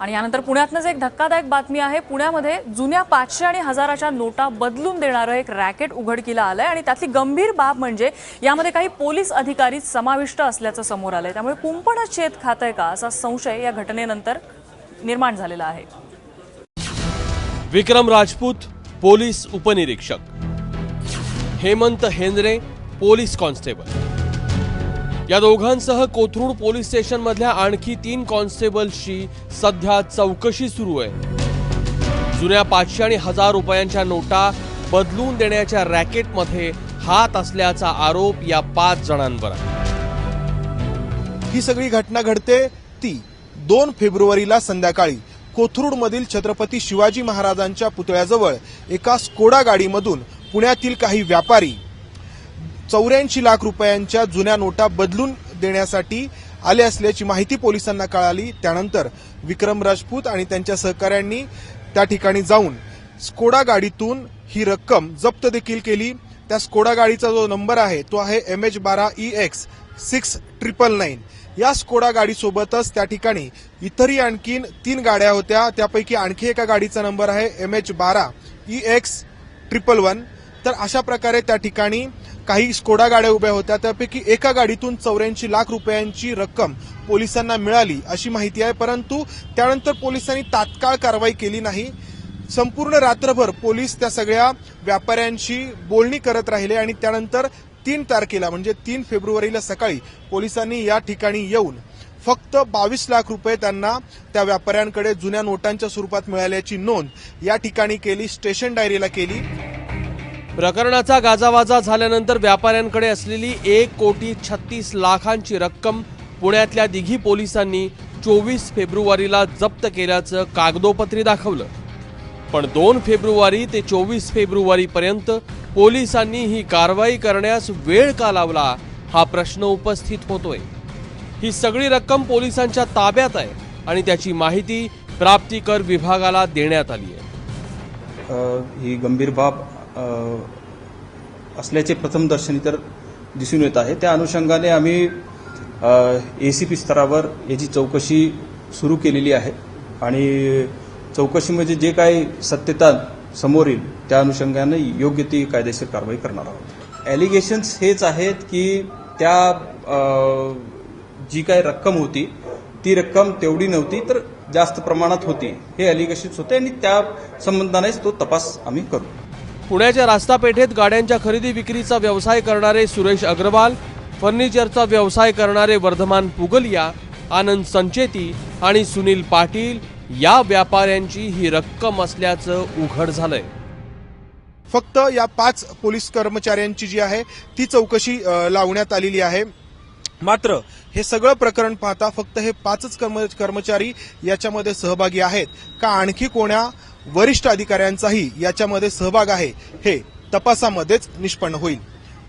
आणि यानंतर पुण्यातनंच एक धक्कादायक बातमी आहे. पुण्यामध्ये जुन्या पाचशे आणि हजाराच्या नोटा बदलून देणारं एक रॅकेट उघडकीला आलंय आणि त्यातली गंभीर बाब म्हणजे यामध्ये काही पोलीस अधिकारी समाविष्ट असल्याचं समोर आलंय. त्यामुळे कुंपणच शेत आहे का असा संशय या घटनेनंतर निर्माण झालेला आहे. विक्रम राजपूत पोलीस उपनिरीक्षक. Hemant Hendre police constable. या दोघांसह कोथरूड पोलीस स्टेशन मधल्या आणखी तीन कॉन्स्टेबल्सची सध्या चौकशी सुरू आहे. जुन्या पाचशे आणि हजार रुपयांच्या नोटा बदलून देण्याच्या रॅकेटमध्ये हात असल्याचा आरोप या पाच जणांवर आहे. ही सगळी घटना घडते ती दोन फेब्रुवारीला संध्याकाळी कोथरूडमधील छत्रपती शिवाजी महाराजांच्या पुतळ्याजवळ एका स्कोडा गाडीमधून पुण्यातील काही व्यापारी चौऱ्याऐंशी लाख रुपयांच्या जुन्या नोटा बदलून देण्यासाठी आले असल्याची माहिती पोलिसांना कळाली. त्यानंतर विक्रम राजपूत आणि त्यांच्या सहकाऱ्यांनी त्या ठिकाणी जाऊन स्कोडा गाडीतून ही रक्कम जप्त देखील केली. त्या स्कोडा गाडीचा जो नंबर आहे तो आहे एम एच बारा E X six triple nine. या स्कोडा गाडीसोबतच त्या ठिकाणी इतरही आणखीन तीन गाड्या होत्या. त्यापैकी आणखी एका गाडीचा नंबर आहे एम एच बारा ई एक्स ट्रिपल वन. तर अशा प्रकारे त्या ठिकाणी काही स्कोडा गाड्या उभ्या होत्या त्यापैकी एका गाडीतून चौऱ्याऐंशी लाख रुपयांची रक्कम पोलिसांना मिळाली अशी माहिती आहे परंतु त्यानंतर पोलिसांनी तात्काळ कारवाई केली नाही. संपूर्ण रात्रभर पोलीस त्या सगळ्या व्यापाऱ्यांशी बोलणी करत राहिले आणि त्यानंतर तीन तारखेला म्हणजे तीन फेब्रुवारीला सकाळी पोलिसांनी या ठिकाणी येऊन फक्त बावीस लाख रुपये त्यांना त्या व्यापाऱ्यांकडे जुन्या नोटांच्या स्वरूपात मिळाल्याची नोंद या ठिकाणी केली स्टेशन डायरीला केली. प्रकरणाचा गाजावाजा झाल्यानंतर व्यापाऱ्यांकडे असलेली एक कोटी छत्तीस लाखांची रक्कम पुण्यातल्या दिघी पोलिसांनी चोवीस फेब्रुवारीला जप्त केल्याचं कागदोपत्री दाखवलं. पण दोन फेब्रुवारी ते चोवीस फेब्रुवारीपर्यंत पोलिसांनी ही कारवाई करण्यास वेळ का लावला हा प्रश्न उपस्थित होतोय. ही सगळी रक्कम पोलिसांच्या ताब्यात आहे आणि त्याची माहिती प्राप्तिकर विभागाला देण्यात आली आहे. ही गंभीर बाब असल्याचे प्रथमदर्शनी तर दिसून येत आहे. त्या अनुषंगाने आम्ही ए सी पी स्तरावर याची चौकशी सुरू केलेली आहे. आणि चौकशीमध्ये म्हणजे जे काही सत्यता समोर येईल त्या अनुषंगाने योग्य ती कायदेशीर कारवाई करणार आहोत. ॲलिगेशन्स हेच आहेत की त्या जी काही रक्कम होती ती रक्कम तेवढी नव्हती तर जास्त प्रमाणात होती. हे ॲलिगेशन्स होते आणि त्या संबंधानेच तो तपास आम्ही करू. पुण्याच्या रास्ता पेठेत गाड्यांच्या खरेदी विक्रीचा व्यवसाय करणारे सुरेश अग्रवाल फर्निचरचा व्यवसाय करणारे वर्धमान पुगलिया आनंद संचेती आणि सुनील पाटील या व्यापाऱ्यांची ही रक्कम असल्याचं उघड झालंय. फक्त या पाच पोलीस कर्मचाऱ्यांची जी आहे ती चौकशी लावण्यात आलेली आहे. मात्र हे सगळं प्रकरण पाहता फक्त हे पाचच कर्म कर्मचारी याच्यामध्ये सहभागी आहेत. का आणखी कोण्या वरिष्ठ अधिकाऱ्यांचाही याच्यामध्ये सहभाग आहे. हे तपासामध्येच निष्पन्न होईल.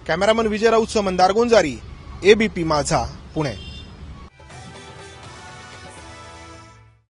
Cameraman Vijay Raut Mandar Dargunjari ABP Majha Pune.